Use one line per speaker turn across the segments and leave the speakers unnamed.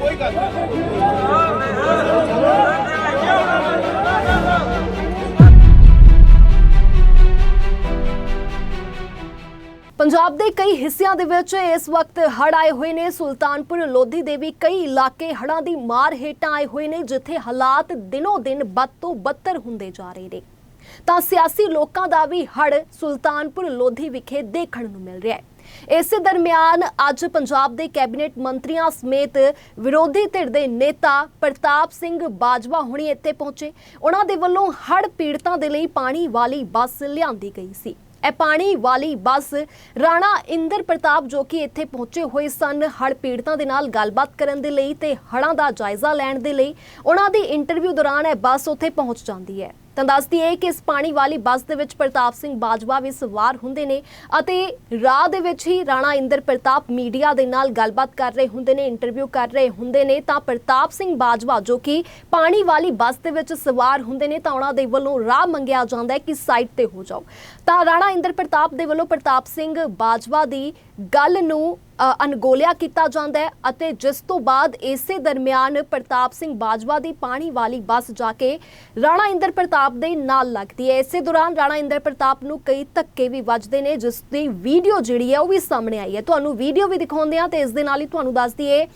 ਕੋਈ ਗੱਲ
ਪੰਜਾਬ ਦੇ ਕਈ ਹਿੱਸਿਆਂ ਦੇ ਵਿੱਚ ਇਸ ਵਕਤ ਹੜ੍ਹ ਆਏ ਹੋਏ ਨੇ। ਸੁਲਤਾਨਪੁਰ, ਲੋਧੀ ਦੇ ਵੀ ਕਈ ਇਲਾਕੇ ਹੜ੍ਹਾਂ ਦੀ ਮਾਰ ਹੇਠਾਂ ਆਏ ਹੋਏ ਨੇ, ਜਿੱਥੇ ਹਾਲਾਤ ਦਿਨੋ ਦਿਨ ਬਦ ਤੋਂ ਬੱਤਰ ਹੁੰਦੇ ਜਾ ਰਹੇ ਨੇ। ਤਾਂ ਸਿਆਸੀ ਲੋਕਾਂ ਦਾ ਵੀ ਹੜ੍ਹ ਸੁਲਤਾਨਪੁਰ, ਲੋਧੀ ਵਿਖੇ ਦੇਖਣ ਨੂੰ ਮਿਲ ਰਿਹਾ ਹੈ। ਇਸੇ ਦਰਮਿਆਨ ਅੱਜ ਪੰਜਾਬ ਦੇ ਕੈਬਨਿਟ ਮੰਤਰੀਆਂ ਸਮੇਤ ਵਿਰੋਧੀ ਧਿਰ ਦੇ ਨੇਤਾ ਪ੍ਰਤਾਪ ਸਿੰਘ ਬਾਜਵਾ ਹੁਣੀ ਇੱਥੇ ਪਹੁੰਚੇ। ਉਹਨਾਂ ਦੇ ਵੱਲੋਂ ਹੜ੍ਹ ਪੀੜਤਾਂ ਦੇ ਲਈ ਪਾਣੀ ਵਾਲੀ ਬੱਸ ਲਿਆਂਦੀ ਗਈ ਸੀ। ਇਹ ਪਾਣੀ ਵਾਲੀ ਬੱਸ ਰਾਣਾ ਇੰਦਰ ਪ੍ਰਤਾਪ ਜੋ ਕਿ ਇੱਥੇ ਪਹੁੰਚੇ ਹੋਏ ਸਨ, ਹੜ੍ਹ ਪੀੜਤਾਂ ਦੇ ਨਾਲ ਗੱਲਬਾਤ ਕਰਨ ਦੇ ਲਈ ਤੇ ਹੜ੍ਹਾਂ ਦਾ ਜਾਇਜ਼ਾ ਲੈਣ ਦੇ ਲਈ, ਉਹਨਾਂ ਦੀ ਇੰਟਰਵਿਊ ਦੌਰਾਨ ਇਹ ਬੱਸ ਉੱਥੇ ਪਹੁੰਚ ਜਾਂਦੀ ਹੈ। ਤਾਂ ਦੱਸਦੀ ਹੈ ਕਿ ਇਸ ਪਾਣੀ ਵਾਲੀ ਬੱਸ ਦੇ ਵਿੱਚ ਪ੍ਰਤਾਪ ਸਿੰਘ ਬਾਜਵਾ ਵੀ ਸਵਾਰ ਹੁੰਦੇ ਨੇ ਅਤੇ ਰਾਹ ਦੇ ਵਿੱਚ ਹੀ ਰਾਣਾ ਇੰਦਰ ਪ੍ਰਤਾਪ ਮੀਡੀਆ ਦੇ ਨਾਲ ਗੱਲਬਾਤ ਕਰ ਰਹੇ ਹੁੰਦੇ ਨੇ ਇੰਟਰਵਿਊ ਕਰ ਰਹੇ ਹੁੰਦੇ ਨੇ। ਤਾਂ ਪ੍ਰਤਾਪ ਸਿੰਘ ਬਾਜਵਾ ਜੋ ਕਿ ਪਾਣੀ ਵਾਲੀ ਬੱਸ ਦੇ ਵਿੱਚ ਸਵਾਰ ਹੁੰਦੇ ਨੇ, ਤਾਂ ਉਹਨਾਂ ਦੇ ਵੱਲੋਂ ਰਾਹ ਮੰਗਿਆ ਜਾਂਦਾ ਹੈ ਕਿ ਸਾਈਡ ਤੇ ਹੋ ਜਾਓ। ਤਾਂ ਰਾਣਾ ਇੰਦਰ ਪ੍ਰਤਾਪ ਦੇ ਵੱਲੋਂ ਪ੍ਰਤਾਪ ਸਿੰਘ ਬਾਜਵਾ ਦੀ ਗੱਲ ਨੂੰ ਅ, ਕੀਤਾ ਜਾਂਦਾ ਹੈ ਅਤੇ ਜਿਸ ਤੋਂ ਬਾਅਦ ਇਸੇ ਦਰਮਿਆਨ ਪ੍ਰਤਾਪ ਸਿੰਘ ਬਾਜਵਾ ਦੀ ਪਾਣੀ ਵਾਲੀ ਬੱਸ ਜਾ ਕੇ ਰਾਣਾ ਇੰਦਰ ਪ੍ਰਤਾਪ ਦੇ ਨਾਲ ਲੱਗਦੀ ਹੈ। ਇਸੇ ਦੌਰਾਨ ਰਾਣਾ ਇੰਦਰ ਪ੍ਰਤਾਪ ਨੂੰ ਕਈ ਧੱਕੇ ਵੀ ਵੱਜਦੇ ਨੇ ਜਿਸ ਦੀ ਵੀਡੀਓ ਜਿਹੜੀ ਹੈ ਉਹ ਵੀ ਸਾਹਮਣੇ ਆਈ ਹੈ। ਤੁਹਾਨੂੰ ਵੀਡੀਓ ਵੀ ਦਿਖਾਉਂਦੇ ਆ ਤੇ ਇਸ ਦੇ ਨਾਲ ਹੀ ਤੁਹਾਨੂੰ ਦੱਸ ਦਈਏ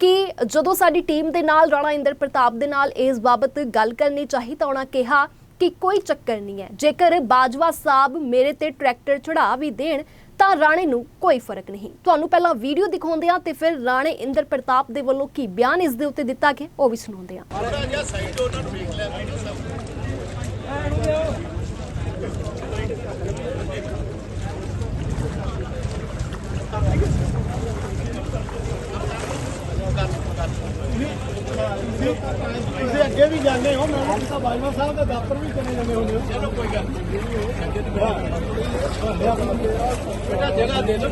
ਕਿ ਜਦੋਂ ਸਾਡੀ ਟੀਮ ਦੇ ਨਾਲ ਰਾਣਾ ਇੰਦਰ ਪ੍ਰਤਾਪ ਦੇ ਨਾਲ ਇਸ ਬਾਬਤ ਗੱਲ ਕਰਨੀ ਚਾਹੀ ਤਾਂ ਉਹਨਾਂ ਕਿਹਾ ਕਿ ਕੋਈ ਚੱਕਰ ਨਹੀਂ ਹੈ। ਜੇਕਰ ਬਾਜਵਾ ਸਾਹਿਬ ਮੇਰੇ ਤੇ ਟਰੈਕਟਰ ਚੜਾ ਵੀ ਦੇਣ ਤਾਂ ਰਾਣੇ ਨੂੰ ਕੋਈ ਫ਼ਰਕ ਨਹੀਂ। ਤੁਹਾਨੂੰ ਪਹਿਲਾਂ ਵੀਡੀਓ ਦਿਖਾਉਂਦੇ ਆ ਤੇ ਫਿਰ ਰਾਣੇ ਇੰਦਰ ਪ੍ਰਤਾਪ ਦੇ ਵੱਲੋਂ ਕੀ ਬਿਆਨ ਇਸ ਦੇ ਉੱਤੇ ਦਿੱਤਾ ਗਿਆ, ਉਹ ਵੀ ਸੁਣਾਉਂਦੇ ਆ
ਥੋੜਾ ਜਿਹਾ ਸਾਈਡ ਉਹਨਾਂ ਨੂੰ ਵੇਖ ਲਿਆ ਵੀਡੀਓ ਸਭ
ਤੁਸੀਂ ਅੱਗੇ ਵੀ ਜਾਂਦੇ ਹੋ ਮੈਂ ਤਾਂ ਬਾਜਵਾ ਸਾਹਿਬ ਦੇ ਦਫ਼ਤਰ ਵੀ ਚਲੇ ਜਾਂਦੇ ਹੁੰਦੇ ਹੋ।
ਚਲੋ ਕੋਈ ਗੱਲ ਨਹੀਂ। ਬੇਟਾ ਜਗ੍ਹਾ ਦੇ ਦਿਓ।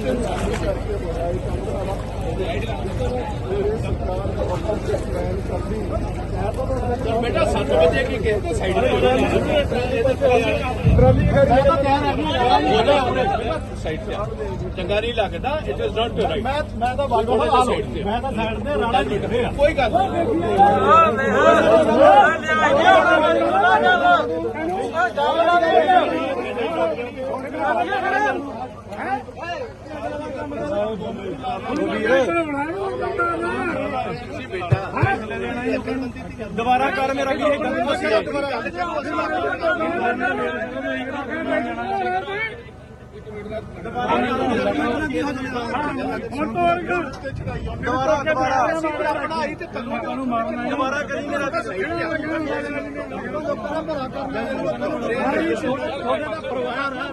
ਬੇਟਾ 7 ਵਜੇ ਕੀ ਕਹਿੰਦੇ ਸਾਈਡ ਤੇ ਹੋ ਜਾਓ
ਟਰਾਲੀ ਖੜੀ ਹੈ।
ਹੋ ਜਾਓ ਸਾਈਡ ਤੇ ਚੰਗਾ ਨਹੀਂ ਲੱਗਦਾ ਇਟ ਇਜ਼ ਨਾਟ ਰਾਈਟ
ਮੈਂ ਮੈਂ ਤਾਂ ਸਾਹਿਬ ਆ ਲਓ। ਮੈਂ ਤਾਂ ਸਾਈਡ ਤੇ ਰਾਣਾ ਜੀ ਖੜੇ ਆ।
ਕੋਈ ਗੱਲ ਨਹੀਂ।
ਦੁਬਾਰਾ ਕਰ ਮੇਰਾ ਕੀ ਹੈ ਦੁਬਾਰਾ ਦੁਬਾਰਾ ਦੁਬਾਰਾ।
ਪੜਾਈ ਤੇ
ਤੁਹਾਨੂੰ ਮਾਰਨਾ ਦੁਬਾਰਾ ਕਰੀ ਮੇਰਾ ਤਾਂ ਸਹੀ ਲੋਕਾਂ ਦਾ ਭਲਾ ਕਰਨਾ ਹੈ ਲੋਕਾਂ ਨੂੰ ਤੁਹਾਡੇ ਦਾ ਪਰਿਵਾਰ ਹੈ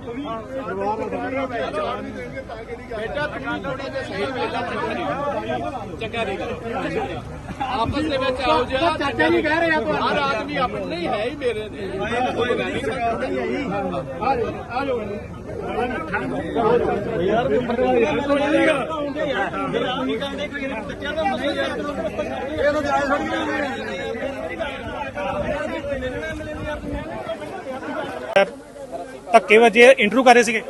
ਬੇਟਾ ਤੁਸੀਂ ਥੋੜਾ ਜਿਹਾ ਸਹੀ ਵੇਲਾ ਚੰਗਾ ਨਹੀਂ ਆਪਸ ਦੇ ਵਿੱਚ ਆਓ ਜਾ
ਚਾਚਾ ਜੀ ਕਹਿ ਰਹੇ ਆ ਤੁਹਾਨੂੰ
ਹਰ ਆਦਮੀ ਆਪਣੇ ਨਹੀਂ ਹੈ ਹੀ। ਮੇਰੇ ਨੇ ਕੋਈ ਗੱਲ ਨਹੀਂ
ਆ ਜਾਓ ਆ ਜਾਓ ਯਾਰ ਇਹ
ਧੱਕੇ ਵਜੇ ਇੰਟਰਵਿਊ ਕਰ ਰਹੇ ਸੀਗੇ।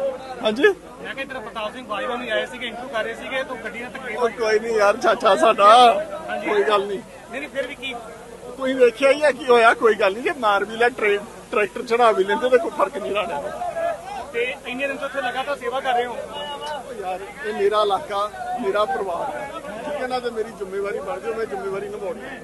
ਹਾਂਜੀ।
ਮੈਂ ਕਿਹਾ ਤੇਰਾ ਪ੍ਰਤਾਪ ਸਿੰਘ ਬਾਜਵਾ ਨੂੰ ਆਏ ਸੀਗੇ ਇੰਟਰਵਿਊ ਕਰ ਰਹੇ ਸੀਗੇ ਤੂੰ ਗੱਡੀ ਨਾਲ ਧੱਕੇ
ਉਹ ਕੋਈ ਨਹੀਂ ਯਾਰ ਚਾਚਾ ਸਾਡਾ। ਕੋਈ ਗੱਲ ਨਹੀਂ।
ਨਹੀਂ ਨਹੀਂ ਫਿਰ ਵੀ ਕੀ?
ਤੁਸੀਂ ਵੇਖਿਆ ਹੀ ਆ ਕੀ ਹੋਇਆ ਕੋਈ ਗੱਲ ਨਹੀਂ। ਜੇ ਮਾਰ ਵੀ ਲੈ ਟਰੇ- ਟਰੈਕਟਰ ਚੜਾ ਵੀ ਲੈਂਦੇ ਤੇ ਕੋਈ ਫ਼ਰਕ ਨਹੀਂ ਰਹਿਣਾ
ਤੇ ਇੰਨੇ ਦਿਨ ਤੋਂ ਇੱਥੇ ਲਗਾਤਾਰ ਸੇਵਾ ਕਰ ਰਹੇ ਹੋ।
ਯਾਰ, ਇਹ ਮੇਰਾ ਇਲਾਕਾ, ਮੇਰਾ ਪਰਿਵਾਰ ਹੈ। ਠੀਕ ਹੈ ਨਾ? ਤੇ ਮੇਰੀ ਜ਼ਿੰਮੇਵਾਰੀ ਬਣ ਜਾਓ, ਮੈਂ ਜ਼ਿੰਮੇਵਾਰੀ ਨਿਭਾਉਣੀ ਹੈ।